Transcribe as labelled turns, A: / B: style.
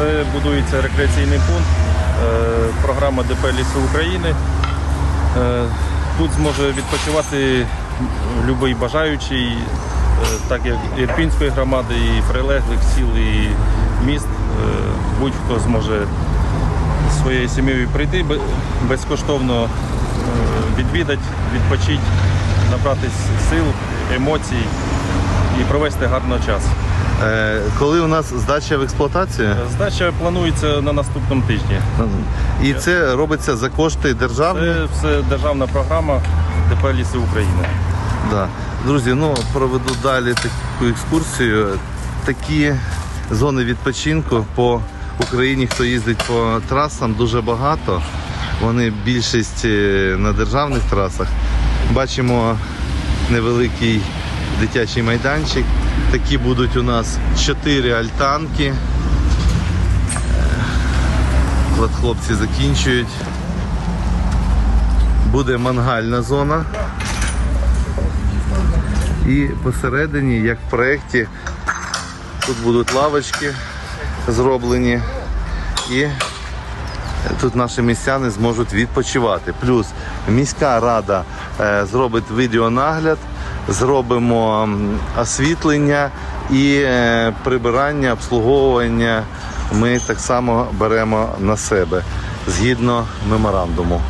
A: Це будується рекреаційний пункт, е, програма ДП Лісу України. Е, Тут зможе відпочивати будь-який бажаючий, е, так як Ірпінської громади, і прилеглих сіл, і міст. Будь-хто зможе своєю сім'єю прийти безкоштовно відвідати, відпочити, набратись сил, емоцій і провести гарно час.
B: Е, коли у нас здача в експлуатацію?
A: Здача планується на наступному тижні.
B: І це робиться за кошти державні?
A: Це все державна програма ДП Ліси України.
B: Да. Друзі, ну проведу далі таку екскурсію. Такі зони відпочинку по Україні, хто їздить по трасам, дуже багато. Вони більшість е, на державних трасах. Бачимо невеликий дитячий майданчик. Такі будуть у нас чотири альтанки. Е, От хлопці закінчують. Буде мангальна зона. І посередині, як в проєкті, тут будуть лавочки зроблені. І тут наші містяни зможуть відпочивати. Плюс міська рада е, зробить відеонагляд, зробимо освітлення і е, прибирання, обслуговування ми так само беремо на себе згідно меморандуму.